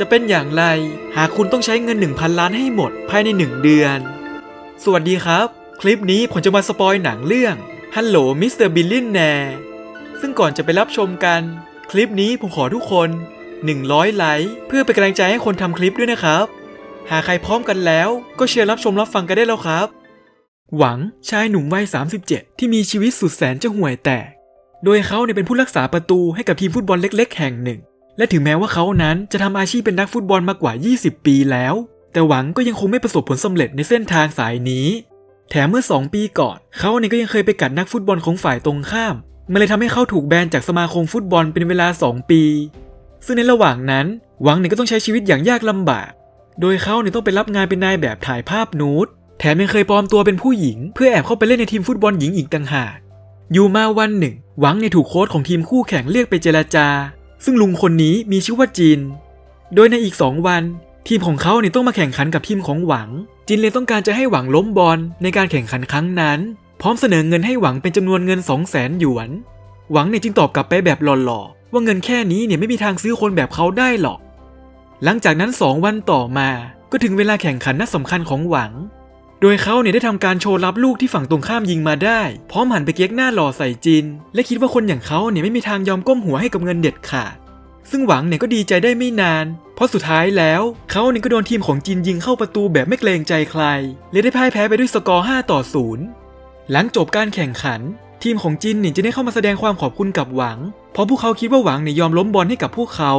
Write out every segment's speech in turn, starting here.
จะเป็นอย่างไร หากคุณต้องใช้เงิน 1,000 ล้านให้หมดภายใน 1 เดือน สวัสดีครับ คลิปนี้ผมจะมาสปอยหนังเรื่อง Hello Mr. Billionaire ซึ่งก่อนจะไปรับชมกัน คลิปนี้ผมขอทุกคน 100 ไลค์เพื่อเป็นกำลังใจให้คนทำคลิปด้วยนะครับ หากใครพร้อมกันแล้ว ก็เชิญรับชมรับฟังกันได้แล้วครับ หวังชายหนุ่มวัย 37 ที่มีชีวิตสุดแสนจะห่วยแตก โดยเขาเนี่ยเป็นผู้รักษาประตูให้กับทีมฟุตบอลเล็ก ๆ แห่งหนึ่ง และถึงแม้ว่าเขานั้นจะทำอาชีพเป็นนักฟุตบอลมากว่า 20 ปีแล้ว แต่หวังก็ยังคงไม่ประสบผลสำเร็จในเส้นทางสายนี้ แถมเมื่อ 2 ปีก่อน เขาเนี่ยก็ยังเคยไปกัดนักฟุตบอลของฝ่ายตรงข้าม มันเลยทำให้เขาถูกแบนจากสมาคมฟุตบอลเป็นเวลา 2 ปี ซึ่งในระหว่างนั้น หวังเนี่ยก็ต้องใช้ชีวิตอย่างยากลำบาก โดยเขาเนี่ยต้องไปรับงานเป็นนายแบบถ่ายภาพนูดแถมยังเคยปลอมตัวเป็นผู้หญิง เพื่อแอบเข้าไปเล่นในทีมฟุตบอลหญิงอีกต่างหากอยู่มาวันหนึ่ง หวังเนี่ยถูกโค้ชของทีมคู่แข่งเรียกไปเจรจา ซึ่งลุงคนนี้มีชื่อว่าจิน โดยในอีก2วันทีมของเขาเนี่ยต้องมาแข่งขันกับทีมของหวัง จินเลยต้องการจะให้หวังล้มบอลในการแข่งขันครั้งนั้น พร้อมเสนอเงินให้หวังเป็นจำนวนเงิน 2 0 0แสนหยวน หวังเนี่ยจึงตอบกลับไปแบบหล่อๆว่าเงินแค่นี้เนี่ยไม่มีทางซื้อคนแบบเขาได้หรอก หลังจากนั้น 2 วันต่อมาก็ถึงเวลาแข่งขันนัดสำคัญของหวัง โดยเขาเนี่ยได้ทำการโชว์รับลูกที่ฝั่งตรงข้ามยิงมาได้ พร้อมหันไปเก๊กหน้าหล่อใส่จิน และคิดว่าคนอย่างเขาเนี่ยไม่มีทางยอมก้มหัวให้กับเงินเด็ดขาดซึ่งหวังเนี่ยก็ดีใจได้ไม่นาน เพราะสุดท้ายแล้วเขาเนี่ยก็โดนทีมของจินยิงเข้าประตูแบบไม่เกรงใจใครและได้พ่ายแพ้ไปด้วยสกอร์ 5 ต่อ 0 หลังจบการแข่งขัน ทีมของจินเนี่ยจะได้เข้ามาแสดงความขอบคุณกับหวัง เพราะพวกเขาคิดว่าหวังเนี่ยยอมล้มบอลให้กับพวกเขา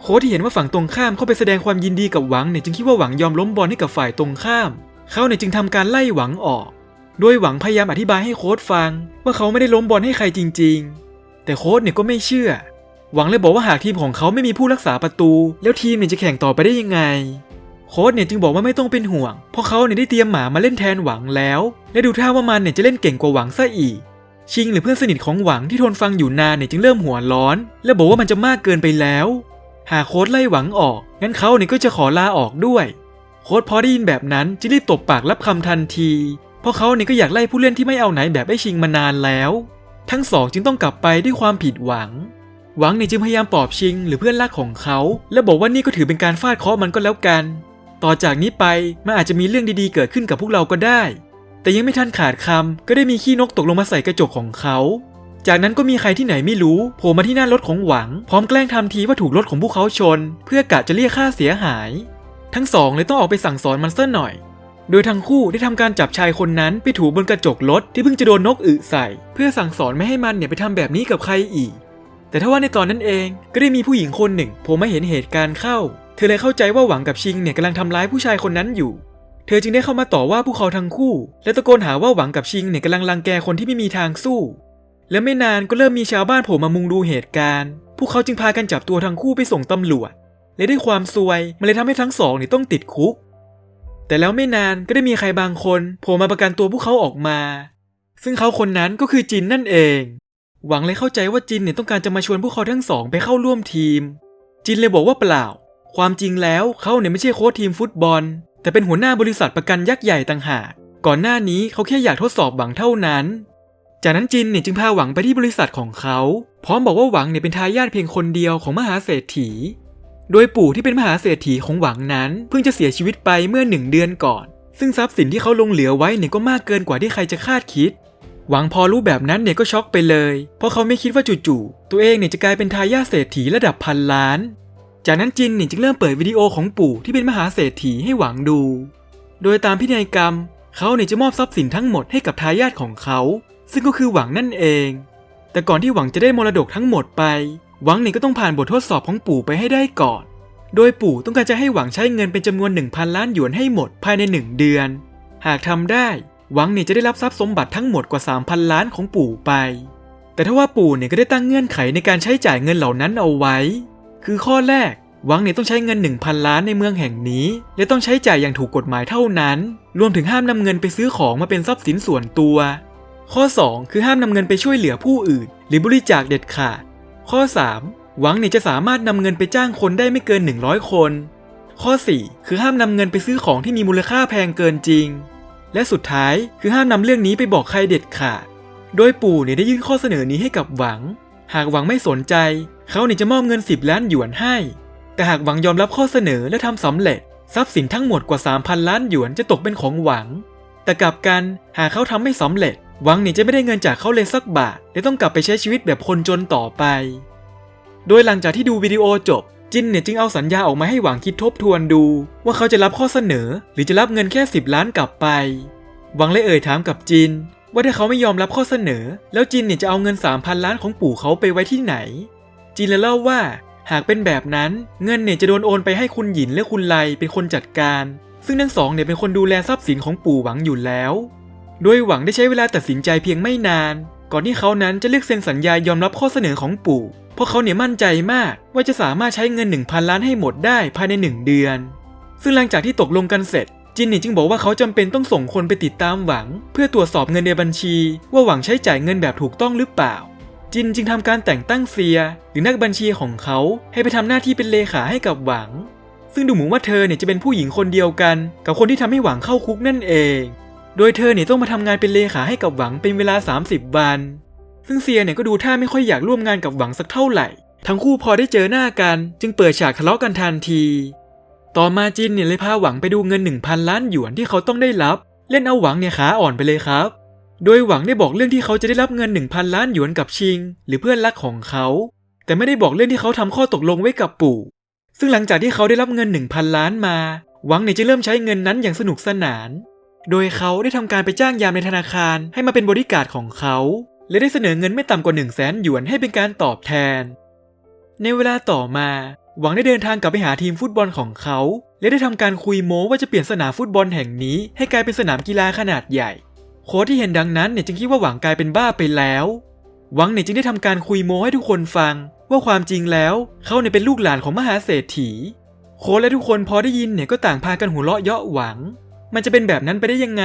โค้ชที่เห็นว่าฝั่งตรงข้ามเข้าไปแสดงความยินดีกับหวังเนี่ยจึงคิดว่าหวังยอมล้มบอลให้กับฝ่ายตรงข้าม เขาเนี่ยจึงทำการไล่หวังออก โดยหวังพยายามอธิบายให้โค้ชฟัง ว่าเขาไม่ได้ล้มบอลให้ใครจริง ๆ แต่โค้ชเนี่ยก็ไม่เชื่อ หวังเลยบอกว่าหากทีมของเขาไม่มีผู้รักษาประตู แล้วทีมเนี่ยจะแข่งต่อไปได้ยังไง โค้ชเนี่ยจึงบอกว่าไม่ต้องเป็นห่วง เพราะเขาเนี่ยได้เตรียมหมามาเล่นแทนหวังแล้ว และดูท่าว่ามันเนี่ยจะเล่นเก่งกว่าหวังซะอีก ชิงหรือเพื่อนสนิทของหวังที่ทนฟังอยู่นานเนี่ยจึงเริ่มหัวร้อน และบอกว่ามันจะมากเกินไปแล้ว หากโค้ชไล่หวังออกงั้นเขาเนี่ยก็จะขอลาออกด้วย โค้ชพอได้ยินแบบนั้นจึงรีบตบปากรับคำทันที เพราะเขาเนี่ยก็อยากไล่ผู้เล่นที่ไม่เอาไหนแบบไอ้ชิงมานานแล้ว ทั้งสองจึงต้องกลับไปด้วยความผิดหวัง หวังเนี่ยจึงพยายามปลอบชิง หรือเพื่อนรักของเขา และบอกว่านี่ก็ถือเป็นการฟาดเคราะห์มันก็แล้วกัน ต่อจากนี้ไปมันอาจจะมีเรื่องดีๆเกิดขึ้นกับพวกเราก็ได้ แต่ยังไม่ทันขาดคำก็ได้มีขี้นกตกลงมาใส่กระจกของเขา จากนั้นก็มีใครที่ไหนไม่รู้โผล่มาที่หน้ารถของหวังพร้อมแกล้งทำทีว่าถูกรถของพวกเขาชน เพื่อกะจะเรียกค่าเสียหาย ทั้งสองเลยต้องออกไปสั่งสอนมันซะหน่อย โดยทั้งคู่ได้ทำการจับชายคนนั้นไปถูบนกระจกรถที่เพิ่งจะโดนนกอึใส่ เพื่อสั่งสอนไม่ให้มันเนี่ยไปทำแบบนี้กับใครอีก แต่ถ้าว่าในตอนนั้นเองก็ได้มีผู้หญิงคนหนึ่งโผล่มาเห็นเหตุการณ์เข้า เธอเลยเข้าใจว่าหวังกับชิงเนี่ยกำลังทำร้ายผู้ชายคนนั้นอยู่ เธอจึงได้เข้ามาต่อว่าพวกเขาทั้งคู่ และตะโกนหาว่าหวังกับชิงเนี่ยกำลังรังแกคนที่ไม่มีทางสู้ และไม่นานก็เริ่มมีชาวบ้านโผล่มามุงดูเหตุการณ์ พวกเขาจึงพากันจับตัวทั้งคู่ไปส่งตำรวจ และด้วยความซวยมันเลยทำให้ทั้งสองเนี่ยต้องติดคุก แต่แล้วไม่นานก็ได้มีใครบางคนโผล่มาประกันตัวพวกเขาออกมา ซึ่งเขาคนนั้นก็คือจินนั่นเอง หวังเลยเข้าใจว่าจินเนี่ยต้องการจะมาชวนพวกเขาทั้งสองไปเข้าร่วมทีม จินเลยบอกว่าเปล่า ความจริงแล้วเขาเนี่ยไม่ใช่โค้ชทีมฟุตบอล แต่เป็นหัวหน้าบริษัทประกันยักษ์ใหญ่ต่างหาก ก่อนหน้านี้เขาแค่อยากทดสอบหวังเท่านั้น จากนั้นจินเนี่ยจึงพาหวังไปที่บริษัทของเขา พร้อมบอกว่าหวังเนี่ยเป็นทายาทเพียงคนเดียวของมหาเศรษฐี โดยปู่ที่เป็นมหาเศรษฐีของหวังนั้น เพิ่งจะเสียชีวิตไปเมื่อหนึ่งเดือนก่อน ซึ่งทรัพย์สินที่เขาลงเหลือไว้เนี่ยก็มากเกินกว่าที่ใครจะคาดคิด หวังพอรู้แบบนั้นเนี่ยก็ช็อกไปเลย เพราะเขาไม่คิดว่าจู่ๆตัวเองเนี่ยจะกลายเป็นทายาทเศรษฐีระดับพันล้าน จากนั้นจินเนี่ยจึงเริ่มเปิดวิดีโอของปู่ที่เป็นมหาเศรษฐีให้หวังดู โดยตามพินัยกรรม เขาเนี่ยจะมอบทรัพย์สินทั้งหมดให้กับทายาทของเขา ซึ่งก็คือหวังนั่นเอง แต่ก่อนที่หวังจะได้มรดกทั้งหมดไป หวังเนี่ยก็ต้องผ่านบททดสอบของปู่ไปให้ได้ก่อน โดยปู่ต้องการจะให้หวังใช้เงินเป็นจำนวน 1,000 ล้านหยวนให้หมดภายใน 1 เดือน หากทำได้ หวังเนี่ยจะได้รับทรัพย์สมบัติทั้งหมดกว่า 3,000 ล้านของปู่ไป แต่ถ้าว่าปู่เนี่ยก็ได้ตั้งเงื่อนไขในการใช้จ่ายเงินเหล่านั้นเอาไว้ คือข้อแรกหวังเนี่ยต้องใช้เงิน 1,000 ล้านในเมืองแห่งนี้ และต้องใช้จ่ายอย่างถูกกฎหมายเท่านั้น รวมถึงห้ามนำเงินไปซื้อของมาเป็นทรัพย์สินส่วนตัว ข้อ 2 คือห้ามนำเงินไปช่วยเหลือผู้อื่น หรือบริจาคเด็ดขาด ข้อ 3 หวังเนี่ยจะสามารถนำเงินไปจ้างคนได้ไม่เกิน 100 คน ข้อ 4 คือห้ามนำเงินไปซื้อของที่มีมูลค่าแพงเกินจริง และสุดท้ายคือห้ามนำเรื่องนี้ไปบอกใครเด็ดขาด โดยปู่เนี่ยได้ยื่นข้อเสนอนี้ให้กับหวัง หากหวังไม่สนใจ เขาเนี่ยจะมอบเงิน 10 ล้านหยวนให้ แต่หากหวังยอมรับข้อเสนอและทำสำเร็จ ทรัพย์สินทั้งหมดกว่า 3,000 ล้านหยวนจะตกเป็นของหวัง แต่กลับกันหากเขาทำไม่สำเร็จ หวังเนี่จะไม่ได้เงินจากเขาเลยสักบาทและต้องกลับไปใช้ชีวิตแบบคนจนต่อไป โดยหลังจากที่ดูวิดีโอจบ จินเนี่ยจึงเอาสัญญาออกมาให้หวังคิดทบทวนดู ว่าเขาจะรับข้อเสนอ หรือจะรับเงินแค่ 10 ล้านกลับไป หวังเลยเอ่ยถามกับจิน ว่าถ้าเขาไม่ยอมรับข้อเสนอ แล้วจินเนี่ยจะเอาเงิน 3,000 ล้านของปู่เขาไปไว้ที่ไหน จินเลยเล่าว่า หากเป็นแบบนั้นเงินเนี่ยจะโดนโอนไปให้คุณหยินและคุณไลเป็นคนจัดการ ซึ่งทั้งสองเนี่ยเป็นคนดูแลทรัพย์สินของปู่หวังอยู่แล้ว โดยหวังได้ใช้เวลาตัดสินใจเพียงไม่นาน ก่อนที่เขานั้นจะเลือกเซ็นสัญญายอมรับข้อเสนอของปู่เพราะเขาเนี่ยมั่นใจมากว่าจะสามารถใช้เงิน 1,000 ล้านให้หมดได้ภายใน 1 เดือน ซึ่งหลังจากที่ตกลงกันเสร็จ จินนี่จึงบอกว่าเขาจำเป็นต้องส่งคนไปติดตามหวัง เพื่อตรวจสอบเงินในบัญชี ว่าหวังใช้จ่ายเงินแบบถูกต้องหรือเปล่า จินจึงทำการแต่งตั้งเซีย หรือนักบัญชีของเขาให้ไปทำหน้าที่เป็นเลขาให้กับหวัง ซึ่งดูเหมือนว่าเธอเนี่ยจะเป็นผู้หญิงคนเดียวกัน กับคนที่ทำให้หวังเข้าคุกนั่นเอง โดยเธอเนี่ยต้องมาทำงานเป็นเลขาให้กับหวังเป็นเวลา 30 วัน ซึ่งเซียเนี่ยก็ดูท่าไม่ค่อยอยากร่วมงานกับหวังสักเท่าไหร่ ทั้งคู่พอได้เจอหน้ากัน จึงเปิดฉากทะเลาะกันทันที ต่อมาจินเนี่ยเลยพาหวังไปดูเงิน 1,000 ล้านหยวนที่เขาต้องได้รับ เล่นเอาหวังเนี่ยขาอ่อนไปเลยครับ โดยหวังได้บอกเรื่องที่เขาจะได้รับเงิน 1,000 ล้านหยวนกับชิง หรือเพื่อนรักของเขา แต่ไม่ได้บอกเรื่องที่เขาทำข้อตกลงไว้กับปู่ ซึ่งหลังจากที่เขาได้รับเงิน 1,000 ล้านมา หวังเนี่ยจะเริ่มใช้เงินนั้นอย่างสนุกสนาน โดยเขาได้ทำการไปจ้างยามในธนาคารให้มาเป็นบริการของเขา และได้เสนอเงินไม่ต่ำกว่า1 0 0 0 0แสนหยวนให้เป็นการตอบแทน ในเวลาต่อมา หวังได้เดินทางกลับไปหาทีมฟุตบอลของเขา และได้ทำการคุยโม้ว่าจะเปลี่ยนสนามฟุตบอลแห่งนี้ ให้กลายเป็นสนามกีฬาขนาดใหญ่ โค้ชที่เห็นดังนั้นเนี่ยจึงคิดว่าหวังกลายเป็นบ้าไปแล้ว หวังเนี่ยจึงได้ทำการคุยโม้ให้ทุกคนฟัง ว่าความจริงแล้วเขาเนี่ยเป็นลูกหลานของมหาเศรษฐี โค้ชและทุกคนพอได้ยินเนี่ยก็ต่างพากันหัวเราะเยาะหวัง มันจะเป็นแบบนั้นไปได้ยังไง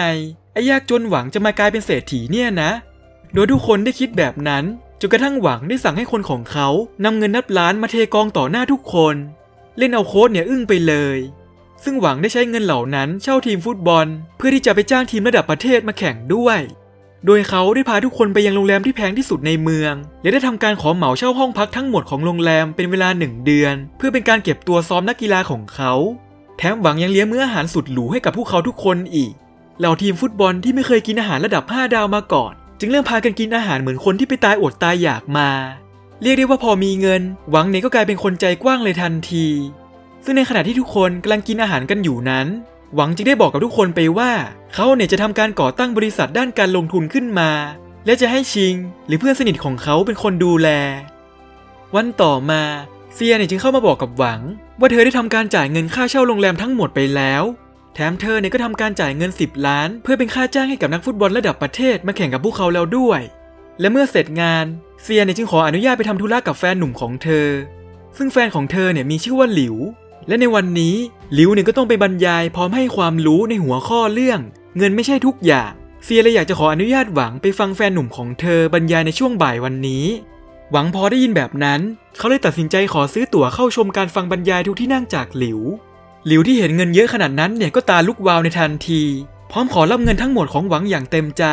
ไอ้ยากจนหวังจะมากลายเป็นเศรษฐีเนี่ยนะ โดยทุกคนได้คิดแบบนั้นจนกระทั่งหวังได้สั่งให้คนของเขานำเงินนับล้านมาเทกองต่อหน้าทุกคน เล่นเอาโค้ชเนี่ยอึ้งไปเลย ซึ่งหวังได้ใช้เงินเหล่านั้นเช่าทีมฟุตบอล เพื่อที่จะไปจ้างทีมระดับประเทศมาแข่งด้วย โดยเขาได้พาทุกคนไปยังโรงแรมที่แพงที่สุดในเมือง และได้ทำการขอเหมาเช่าห้องพักทั้งหมดของโรงแรมเป็นเวลาหนึ่งเดือน เพื่อเป็นการเก็บตัวซ้อมนักกีฬาของเขา แถมหวังยังเลี้ยงมื้ออาหารสุดหรูให้กับพวกเขาทุกคนอีก เหล่าทีมฟุตบอลที่ไม่เคยกินอาหารระดับ 5 ดาวมาก่อน จึงเริ่มพากันกินอาหารเหมือนคนที่ไปตายอดตายอยากมา เรียกได้ว่าพอมีเงิน หวังเนี่ยก็กลายเป็นคนใจกว้างเลยทันที ซึ่งในขณะที่ทุกคนกำลังกินอาหารกันอยู่นั้น หวังจึงได้บอกกับทุกคนไปว่า เขาเนี่ยจะทำการก่อตั้งบริษัทด้านการลงทุนขึ้นมา และจะให้ชิง หรือเพื่อนสนิทของเขาเป็นคนดูแล วันต่อมา เซียเนี่ยจึงเข้ามาบอกกับหวัง ว่าเธอได้ทำการจ่ายเงินค่าเช่าโรงแรมทั้งหมดไปแล้ว แถมเธอเนี่ยก็ทำการจ่ายเงิน 10 ล้าน เพื่อเป็นค่าจ้างให้กับนักฟุตบอลระดับประเทศมาแข่งกับพวกเขาแล้วด้วย และเมื่อเสร็จงานเซียเนี่ยจึงขออนุญาตไปทำธุระกับแฟนหนุ่มของเธอ ซึ่งแฟนของเธอเนี่ยมีชื่อว่าหลิว และในวันนี้หลิวเนี่ยก็ต้องไปบรรยาย พร้อมให้ความรู้ในหัวข้อเรื่อง เงินไม่ใช่ทุกอย่างเซียเลยอยากจะขออนุญาตหวังไปฟังแฟนหนุ่มของเธอบรรยายในช่วงบ่ายวันนี้ หวังพอได้ยินแบบนั้น เขาเลยตัดสินใจขอซื้อตั๋วเข้าชมการฟังบรรยายทุกที่นั่งจากหลิว หลิวที่เห็นเงินเยอะขนาดนั้นเนี่ยก็ตาลุกวาวในทันที พร้อมขอรับเงินทั้งหมดของหวังอย่างเต็มใจ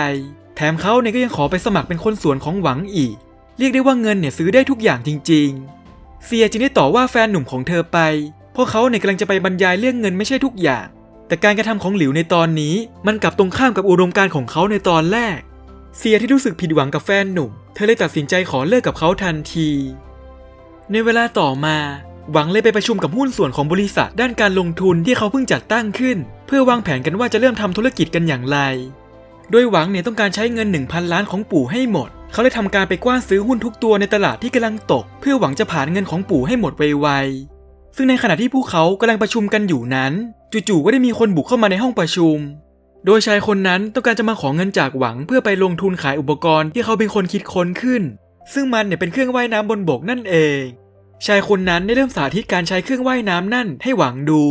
แถมเขาเนี่ยก็ยังขอไปสมัครเป็นคนสวนของหวังอีก เรียกได้ว่าเงินเนี่ยซื้อได้ทุกอย่างจริง ๆ เซียจึงได้ต่อว่าแฟนหนุ่มของเธอไป เพราะเขาเนี่ยกำลังจะไปบรรยายเรื่องเงินไม่ใช่ทุกอย่าง แต่การกระทำของหลิวในตอนนี้ มันกลับตรงข้ามกับอุดมการณ์ของเขาในตอนแรก เซียที่รู้สึกผิดหวังกับแฟนหนุ่ม เธอเลยตัดสินใจขอเลิกกับเขาทันที ในเวลาต่อมา หวังเลยไปประชุมกับหุ้นส่วนของบริษัทด้านการลงทุนที่เขาเพิ่งจัดตั้งขึ้น เพื่อวางแผนกันว่าจะเริ่มทำธุรกิจกันอย่างไร โดยหวังเนี่ยต้องการใช้เงิน 1,000 ล้านของปู่ให้หมด เขาเลยทำการไปกว้านซื้อหุ้นทุกตัวในตลาดที่กำลังตก เพื่อหวังจะผ่านเงินของปู่ให้หมดไวๆซึ่งในขณะที่พวกเขากำลังประชุมกันอยู่นั้น จู่ๆก็ได้มีคนบุกเข้ามาในห้องประชุม โดยชายคนนั้นต้องการจะมาขอเงินจากหวังเพื่อไปลงทุนขายอุปกรณ์ที่เขาเป็นคนคิดค้นขึ้น ซึ่งมันเนี่ยเป็นเครื่องว่ายน้ำบนบกนั่นเอง ชายคนนั้นได้เริ่มสาธิตการใช้เครื่องว่ายน้ำนั่นให้หวังดู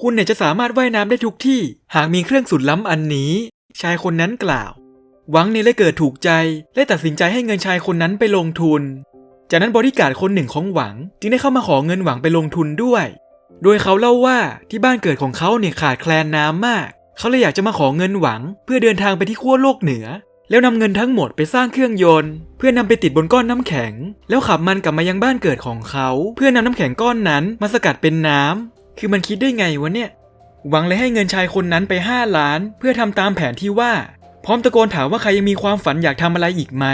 คุณเนี่ยจะสามารถว่ายน้ำได้ทุกที่ หากมีเครื่องสุดล้ำอันนี้ ชายคนนั้นกล่าว หวังเนี่ยเลยเกิดถูกใจ และตัดสินใจให้เงินชายคนนั้นไปลงทุน จากนั้นบริการคนหนึ่งของหวัง จึงได้เข้ามาขอเงินหวังไปลงทุนด้วย โดยเขาเล่าว่าที่บ้านเกิดของเขาเนี่ยขาดแคลนน้ำมาก เขาเลยอยากจะมาขอเงินหวัง เพื่อเดินทางไปที่ขั้วโลกเหนือ แล้วนำเงินทั้งหมดไปสร้างเครื่องยนต์ เพื่อนำไปติดบนก้อนน้ำแข็ง แล้วขับมันกลับมายังบ้านเกิดของเขา เพื่อนำน้ำแข็งก้อนนั้นมาสกัดเป็นน้ำคือมันคิดได้ไงวะเนี่ยหวังเลยให้เงินชายคนนั้นไป 5 ล้าน เพื่อทำตามแผนที่ว่า พร้อมตะโกนถามว่าใครยังมีความฝันอยากทำอะไรอีกไหม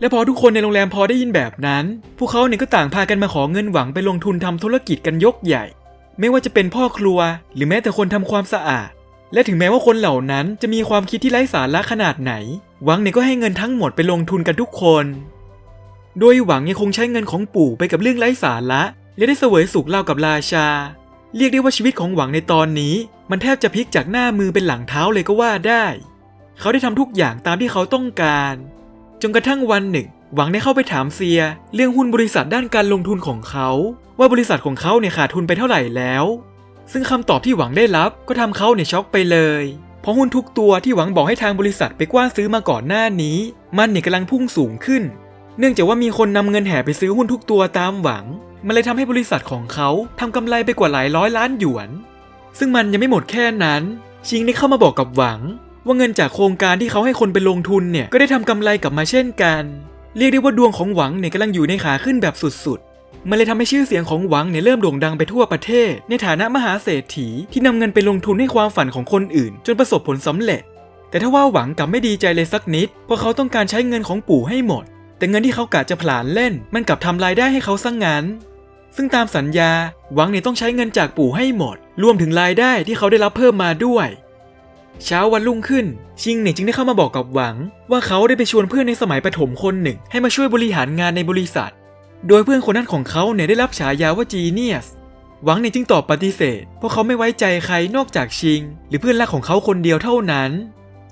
และพอทุกคนในโรงแรมพอได้ยินแบบนั้น พวกเขาเนี่ยก็ต่างพากันมาขอเงินหวังไปลงทุนทำธุรกิจกันยกใหญ่ ไม่ว่าจะเป็นพ่อครัว หรือแม้แต่คนทำความสะอาด และถึงแม้ว่าคนเหล่านั้นจะมีความคิดที่ไร้สาระขนาดไหน หวังเนี่ยก็ให้เงินทั้งหมดไปลงทุนกันทุกคน โดยหวังยังคงใช้เงินของปู่ไปกับเรื่องไร้สาระ และได้เสวยสุขเล่ากับราชา เรียกได้ว่าชีวิตของหวังในตอนนี้ มันแทบจะพลิกจากหน้ามือเป็นหลังเท้าเลยก็ว่าได้ เขาได้ทำทุกอย่างตามที่เขาต้องการ จนกระทั่งวันหนึ่ง หวังได้เข้าไปถามเซีย เรื่องหุ้นบริษัทด้านการลงทุนของเขา ว่าบริษัทของเขาเนี่ยขาดทุนไปเท่าไหร่แล้ว ซึ่งคำตอบที่หวังได้รับก็ทำเขาเนี่ยช็อกไปเลย เพราะหุ้นทุกตัวที่หวังบอกให้ทางบริษัทไปกว้านซื้อมาก่อนหน้านี้ มันเนี่ยกำลังพุ่งสูงขึ้น เนื่องจากว่ามีคนนำเงินแห่ไปซื้อหุ้นทุกตัวตามหวัง มันเลยทำให้บริษัทของเขาทำกำไรไปกว่าหลายร้อยล้านหยวน ซึ่งมันยังไม่หมดแค่นั้น ชิงได้เข้ามาบอกกับหวัง ว่าเงินจากโครงการที่เขาให้คนไปลงทุนเนี่ยก็ได้ทำกำไรกลับมาเช่นกัน เรียกได้ว่าดวงของหวังเนี่ยกำลังอยู่ในขาขึ้นแบบสุดๆ มันเลยทำให้ชื่อเสียงของหวังเนี่ยเริ่มโด่งดังไปทั่วประเทศ ในฐานะมหาเศรษฐีที่นำเงินไปลงทุนให้ความฝันของคนอื่น จนประสบผลสำเร็จ แต่ถ้าว่าหวังกลับไม่ดีใจเลยสักนิด เพราะเขาต้องการใช้เงินของปู่ให้หมด แต่เงินที่เขากะจะผลาญเล่น มันกลับทำรายได้ให้เขาซะงงั้น ซึ่งตามสัญญาหวังเนี่ยต้องใช้เงินจากปู่ให้หมด รวมถึงรายได้ที่เขาได้รับเพิ่มมาด้วย เช้าวันรุ่งขึ้น ชิงเนี่ยจึงได้เข้ามาบอกกับหวัง ว่าเขาได้ไปชวนเพื่อนในสมัยประถมคนหนึ่ง ให้มาช่วยบริหารงานในบริษัท โดยเพื่อนคนนั้นของเขาเนี่ยได้รับฉายาว่าจีเนียสหวังเนี่ยจึงตอบปฏิเสธ เพราะเขาไม่ไว้ใจใครนอกจากชิง หรือเพื่อนรักของเขาคนเดียวเท่านั้น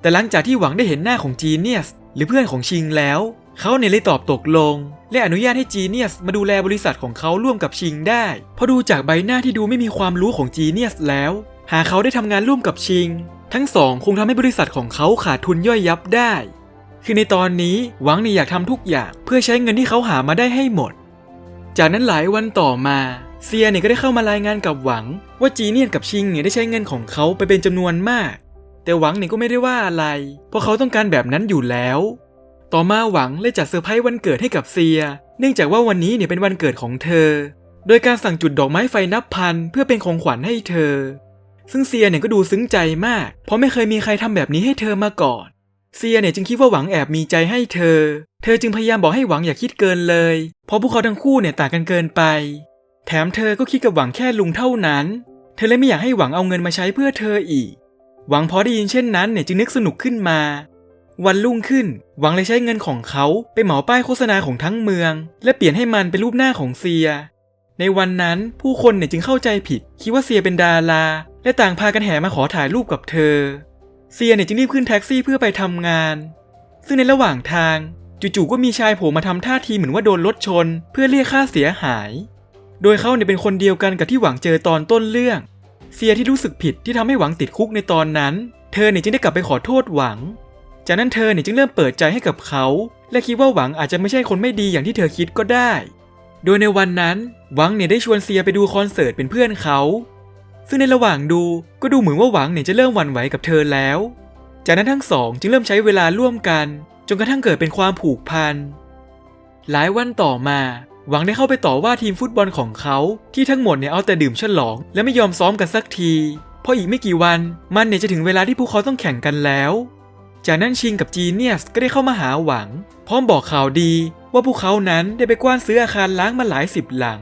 แต่หลังจากที่หวังได้เห็นหน้าของจีเนียสหรือเพื่อนของชิงแล้ว เขาเนี่ยเลยตอบตกลง และอนุญาตให้จีเนียสมาดูแลบริษัทของเขาร่วมกับชิงได้เพราะดูจากใบหน้าที่ดูไม่มีความรู้ของจีเนียสแล้ว หากเขาได้ทำงานร่วมกับชิง ทั้งสองคงทำให้บริษัทของเขาขาดทุนย่อยยับได้ คือในตอนนี้หวังเนี่ยอยากทำทุกอย่าง เพื่อใช้เงินที่เขาหามาได้ให้หมด จากนั้นหลายวันต่อมาเซียเนี่ยก็ได้เข้ามารายงานกับหวัง ว่าจีเนียนกับชิงเนี่ยได้ใช้เงินของเขาไปเป็นจำนวนมาก แต่หวังเนี่ยก็ไม่ได้ว่าอะไร เพราะเขาต้องการแบบนั้นอยู่แล้ว ต่อมาหวังเลยจัดเซอร์ไพรส์วันเกิดให้กับเซีย เนื่องจากว่าวันนี้เนี่ยเป็นวันเกิดของเธอ โดยการสั่งจุดดอกไม้ไฟนับพันเพื่อเป็นของขวัญให้เธอ ซึ่งเซียเนี่ยก็ดูซึ้งใจมาก เพราะไม่เคยมีใครทำแบบนี้ให้เธอมาก่อน เซียเนี่ยจึงคิดว่าหวังแอบมีใจให้เธอ เธอจึงพยายามบอกให้หวังอย่าคิดเกินเลย เพราะพวกเขาทั้งคู่เนี่ยต่างกันเกินไป แถมเธอก็คิดกับหวังแค่ลุงเท่านั้น เธอเลยไม่อยากให้หวังเอาเงินมาใช้เพื่อเธออีก หวังพอได้ยินเช่นนั้นเนี่ยจึงนึกสนุกขึ้นมา วันรุ่งขึ้น หวังเลยใช้เงินของเขาไปเหมาป้ายโฆษณาของทั้งเมือง และเปลี่ยนให้มันเป็นรูปหน้าของเซีย ในวันนั้นผู้คนเนี่ยจึงเข้าใจผิด คิดว่าเซียเป็นดารา และต่างพากันแห่มาขอถ่ายรูปกับเธอ เซียเนี่ยจึงรีบขึ้นแท็กซี่เพื่อไปทำงาน ซึ่งในระหว่างทาง จู่ๆก็มีชายโผล่มาทำท่าทีเหมือนว่าโดนรถชน เพื่อเรียกค่าเสียหาย โดยเขาเนี่ยเป็นคนเดียวกันกับที่หวังเจอตอนต้นเรื่องเซียที่รู้สึกผิดที่ทำให้หวังติดคุกในตอนนั้น เธอเนี่ยจึงได้กลับไปขอโทษหวัง จากนั้นเธอเนี่ยจึงเริ่มเปิดใจให้กับเขา และคิดว่าหวังอาจจะไม่ใช่คนไม่ดีอย่างที่เธอคิดก็ได้ โดยในวันนั้นหวังเนี่ยได้ชวนเซียไปดูคอนเสิร์ตเป็นเพื่อนเขา ซึ่งในระหว่างดูก็ดูเหมือนว่าหวังเนี่ยจะเริ่มหวั่นไหวกับเธอแล้ว จากนั้นทั้งสองจึงเริ่มใช้เวลาร่วมกัน จนกระทั่งเกิดเป็นความผูกพัน หลายวันต่อมา หวังได้เข้าไปต่อว่าทีมฟุตบอลของเขา ที่ทั้งหมดเนี่ยเอาแต่ดื่มฉลอง และไม่ยอมซ้อมกันสักทีเพราะอีกไม่กี่วันมันเนี่ยจะถึงเวลาที่พวกเขาต้องแข่งกันแล้ว จากนั้นชิงกับจีเนียสก็ได้เข้ามาหาหวัง พร้อมบอกข่าวดี ว่าพวกเขานั้นได้ไปกว้านซื้ออาคารล้างมาหลายสิบหลัง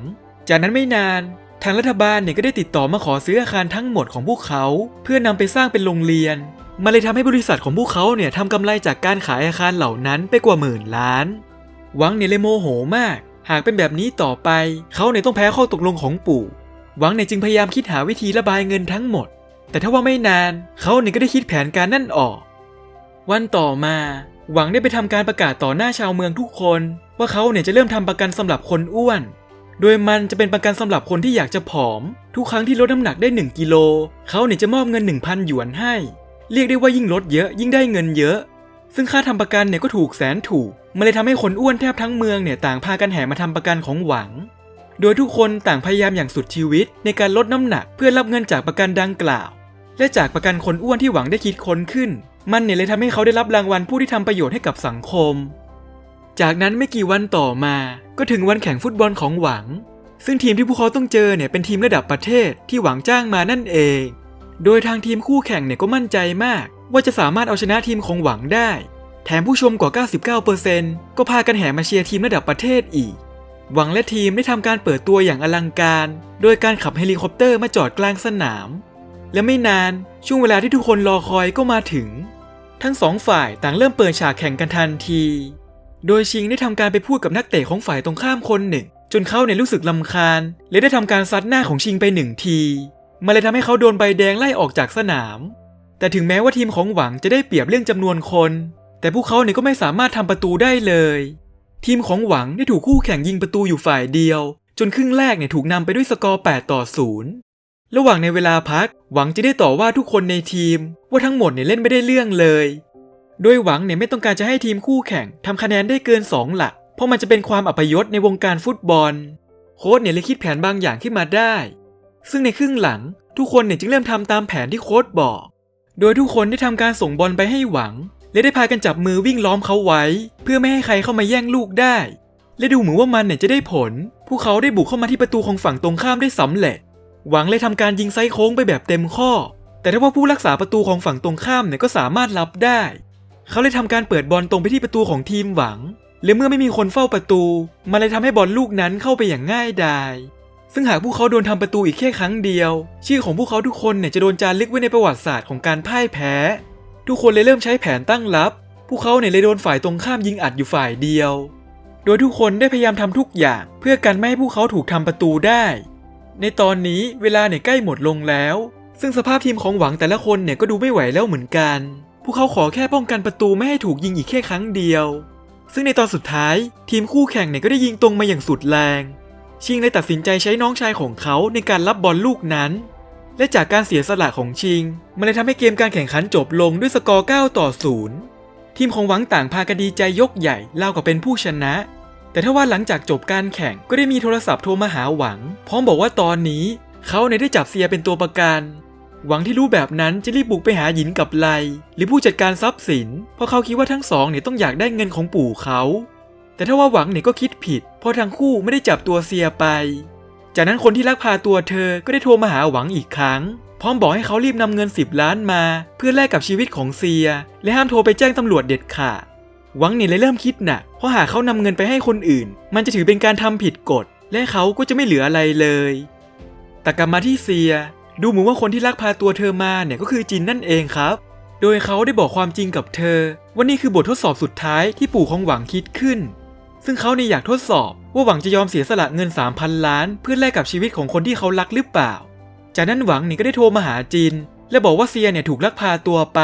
จากนั้นไม่นานทางรัฐบาลเนี่ยก็ได้ติดต่อมาขอซื้ออาคารทั้งหมดของพวกเขา เพื่อนำไปสร้างเป็นโรงเรียน มันเลยทำให้บริษัทของพวกเขาเนี่ยทำกำไรจากการขายอาคารเหล่านั้นไปกว่าหมื่นล้านหวังเนี่ยเลยโมโหมาก หากเป็นแบบนี้ต่อไป เขาเนี่ยต้องแพ้ข้อตกลงของปู่หวังเนี่ยจึงพยายามคิดหาวิธีระบายเงินทั้งหมด แต่ถ้าว่าไม่นาน เขาเนี่ยก็ได้คิดแผนการนั่นออก วันต่อมา หวังได้ไปทำการประกาศต่อหน้าชาวเมืองทุกคน ว่าเขาเนี่ยจะเริ่มทำประกันสำหรับคนอ้วน โดยมันจะเป็นประกันสำหรับคนที่อยากจะผอม ทุกครั้งที่ลดน้ำหนักได้ 1กิโลเขาเนี่ยจะมอบเงิน 1,000 หยวนให้ เรียกได้ว่ายิ่งลดเยอะยิ่งได้เงินเยอะ ซึ่งค่าทำประกันเนี่ยก็ถูกแสนถูก มันเลยทำให้คนอ้วนแทบทั้งเมืองเนี่ยต่างพากันแห่มาทำประกันของหวัง โดยทุกคนต่างพยายามอย่างสุดชีวิต ในการลดน้ำหนักเพื่อรับเงินจากประกันดังกล่าว และจากประกันคนอ้วนที่หวังได้คิดค้นขึ้น มันเนี่ยเลยทำให้เขาได้รับรางวัลผู้ที่ทำประโยชน์ให้กับสังคม จากนั้นไม่กี่วันต่อมา ก็ถึงวันแข่งฟุตบอลของหวัง ซึ่งทีมที่พวกเขาต้องเจอเนี่ยเป็นทีมระดับประเทศที่หวังจ้างมานั่นเอง โดยทางทีมคู่แข่งเนี่ยก็มั่นใจมาก ว่าจะสามารถเอาชนะทีมของหวังได้ แถมผู้ชมกว่า 99%ก็พากันแห่มาเชียร์ทีมระดับประเทศอีก หวังและทีมได้ทำการเปิดตัวอย่างอลังการ โดยการขับเฮลิคอปเตอร์มาจอดกลางสนาม และไม่นานช่วงเวลาที่ทุกคนรอคอยก็มาถึง ทั้งสองฝ่ายต่างเริ่มเปิดฉากแข่งกันทันที โดยชิงได้ทำการไปพูดกับนักเตะของฝ่ายตรงข้ามคนหนึ่ง จนเขาเนี่ยรู้สึกลำคาญ และได้ทำการซัดหน้าของชิงไปหนึ่งที มันเลยทำให้เขาโดนใบแดงไล่ออกจากสนาม แต่ถึงแม้ว่าทีมของหวังจะได้เปรียบเรื่องจำนวนคน แต่พวกเขาเนี่ยก็ไม่สามารถทำประตูได้เลย ทีมของหวังได้ถูกคู่แข่งยิงประตูอยู่ฝ่ายเดียว จนครึ่งแรกเนี่ยถูกนำไปด้วยสกอร์ 8 ต่อ 0 ระหว่างในเวลาพัก หวังจะได้ต่อว่าทุกคนในทีม ว่าทั้งหมดเนี่ยเล่นไม่ได้เรื่องเลย โดยหวังเนี่ยไม่ต้องการจะให้ทีมคู่แข่งทำคะแนนได้เกิน 2 หลัก เพราะมันจะเป็นความอัปยศในวงการฟุตบอล โค้ชเนี่ยเลยคิดแผนบางอย่างขึ้นมาได้ ซึ่งในครึ่งหลังทุกคนเนี่ยจึงเริ่มทำตามแผนที่โค้ชบอก โดยทุกคนได้ทำการส่งบอลไปให้หวัง และได้พากันจับมือวิ่งล้อมเขาไว้ เพื่อไม่ให้ใครเข้ามาแย่งลูกได้ และดูเหมือนว่ามันเนี่ยจะได้ผล พวกเขาได้บุกเข้ามาที่ประตูของฝั่งตรงข้ามได้สำเร็จ หวังเลยทำการยิงไซโค้งไปแบบเต็มข้อ แต่ถ้าว่าผู้รักษาประตูของฝั่งตรงข้ามเนี่ยก็สามารถรับได้ เขาเลยทำการเปิดบอลตรงไปที่ประตูของทีมหวังและเมื่อไม่มีคนเฝ้าประตู มันเลยทำให้บอลลูกนั้นเข้าไปอย่างง่ายดาย ซึ่งหากพวกเขาโดนทำประตูอีกแค่ครั้งเดียว ชื่อของพวกเขาทุกคนเนี่ยจะโดนจารึกไว้ในประวัติศาสตร์ของการพ่ายแพ้ ทุกคนเลยเริ่มใช้แผนตั้งรับ พวกเขาเนี่ยเลยโดนฝ่ายตรงข้ามยิงอัดอยู่ฝ่ายเดียว โดยทุกคนได้พยายามทำทุกอย่าง เพื่อกันไม่ให้พวกเขาถูกทำประตูได้ ในตอนนี้เวลาเนี่ยใกล้หมดลงแล้ว ซึ่งสภาพทีมของหวังแต่ละคนเนี่ยก็ดูไม่ไหวแล้วเหมือนกัน พวกเขาขอแค่ป้องกันประตูไม่ให้ถูกยิงอีกแค่ครั้งเดียว ซึ่งในตอนสุดท้าย ทีมคู่แข่งเนี่ยก็ได้ยิงตรงมาอย่างสุดแรง ชิงเลยตัดสินใจใช้น้องชายของเขาในการรับบอลลูกนั้น และจากการเสียสละของชิง มันเลยทำให้เกมการแข่งขันจบลงด้วยสกอร์ 9 ต่อ 0 ทีมของหวังต่างพากันดีใจยกใหญ่เล่ากับเป็นผู้ชนะ แต่ถ้าว่าหลังจากจบการแข่งก็ได้มีโทรศัพท์โทรมาหาหวัง พร้อมบอกว่าตอนนี้ เขาเนี่ยได้จับเซียเป็นตัวประกันหวังที่รู้แบบนั้นจะรีบบุกไปหาหยินกับไลหรือผู้จัดการทรัพย์สิน เพราะเขาคิดว่าทั้งสองเนี่ยต้องอยากได้เงินของปู่เขา แต่ถ้าว่าหวังเนี่ยก็คิดผิด เพราะทั้งคู่ไม่ได้จับตัวเซียไป จากนั้นคนที่ลักพาตัวเธอก็ได้โทรมาหาหวังอีกครั้ง พร้อมบอกให้เขารีบนำเงิน 10 ล้านมา เพื่อแลกกับชีวิตของเซีย และห้ามโทรไปแจ้งตำรวจเด็ดขาดหวังเนี่ยเลยเริ่มคิดหนักเพราะหากเขานำเงินไปให้คนอื่น มันจะถือเป็นการทำผิดกฎ และเขาก็จะไม่เหลืออะไรเลยแต่กลับมาที่เซีย ดูเหมือนว่าคนที่ลักพาตัวเธอมาเนี่ยก็คือจินนั่นเองครับ โดยเขาได้บอกความจริงกับเธอว่านี่คือบททดสอบสุดท้ายที่ปู่ของหวังคิดขึ้น ซึ่งเขาเนี่ยอยากทดสอบ ว่าหวังจะยอมเสียสละเงิน 3,000 ล้าน เพื่อแลกกับชีวิตของคนที่เขารักหรือเปล่า จากนั้นหวังเนี่ยก็ได้โทรมาหาจิน และบอกว่าเซียเนี่ยถูกลักพาตัวไป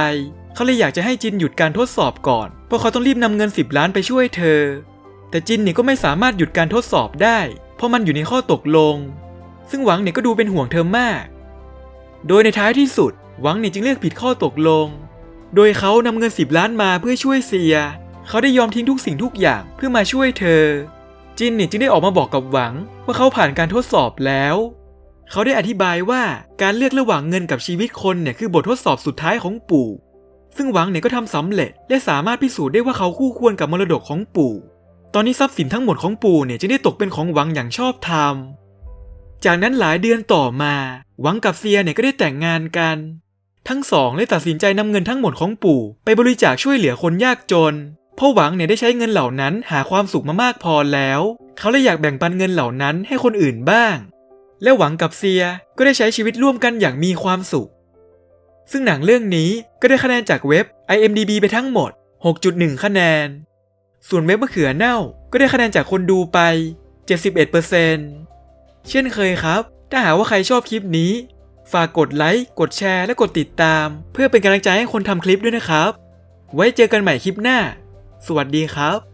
เขาเลยอยากจะให้จินหยุดการทดสอบก่อน เพราะเขาต้องรีบนำเงิน 10 ล้านไปช่วยเธอ แต่จินเนี่ยก็ไม่สามารถหยุดการทดสอบได้ เพราะมันอยู่ในข้อตกลง ซึ่งหวังเนี่ยก็ดูเป็นห่วงเธอมาก โดยในท้ายที่สุด หวังเนี่ยจึงเลือกผิดข้อตกลง โดยเขานำเงิน 10 ล้านมาเพื่อช่วยเซีย เขาได้ยอมทิ้งทุกสิ่งทุกอย่างเพื่อมาช่วยเธอ จินเนี่ยจึงได้ออกมาบอกกับหวังว่าเขาผ่านการทดสอบแล้ว เขาได้อธิบายว่าการเลือกระหว่างเงินกับชีวิตคนเนี่ยคือบททดสอบสุดท้ายของปู่ ซึ่งหวังเนี่ยก็ทำสำเร็จ และสามารถพิสูจน์ได้ว่าเขาคู่ควรกับมรดกของปู่ ตอนนี้ทรัพย์สินทั้งหมดของปู่เนี่ยจึงได้ตกเป็นของหวังอย่างชอบธรรม จากนั้นหลายเดือนต่อมา หวังกับเซียเนี่ยก็ได้แต่งงานกันทั้งสองเลยตัดสินใจนำเงินทั้งหมดของปู่ ไปบริจาคช่วยเหลือคนยากจน พราะหวังเนี่ยได้ใช้เงินเหล่านั้นหาความสุขมามากพอแล้ว เขาเลยอยากแบ่งปันเงินเหล่านั้นให้คนอื่นบ้าง และหวังกับเซียก็ได้ใช้ชีวิตร่วมกันอย่างมีความสุข ซึ่งหนังเรื่องนี้ก็ได้คะแนนจากเว็บ IMDB ไปทั้งหมด 6.1 คะแนน ส่วนเว็บมะเขือเน่าก็ได้คะแนนจากคนดูไป 71%เช่นเคยครับ ถ้าหากว่าใครชอบคลิปนี้ ฝากกดไลค์ กดแชร์ และกดติดตาม เพื่อเป็นกำลังใจให้คนทำคลิปด้วยนะครับ ไว้เจอกันใหม่คลิปหน้า สวัสดีครับ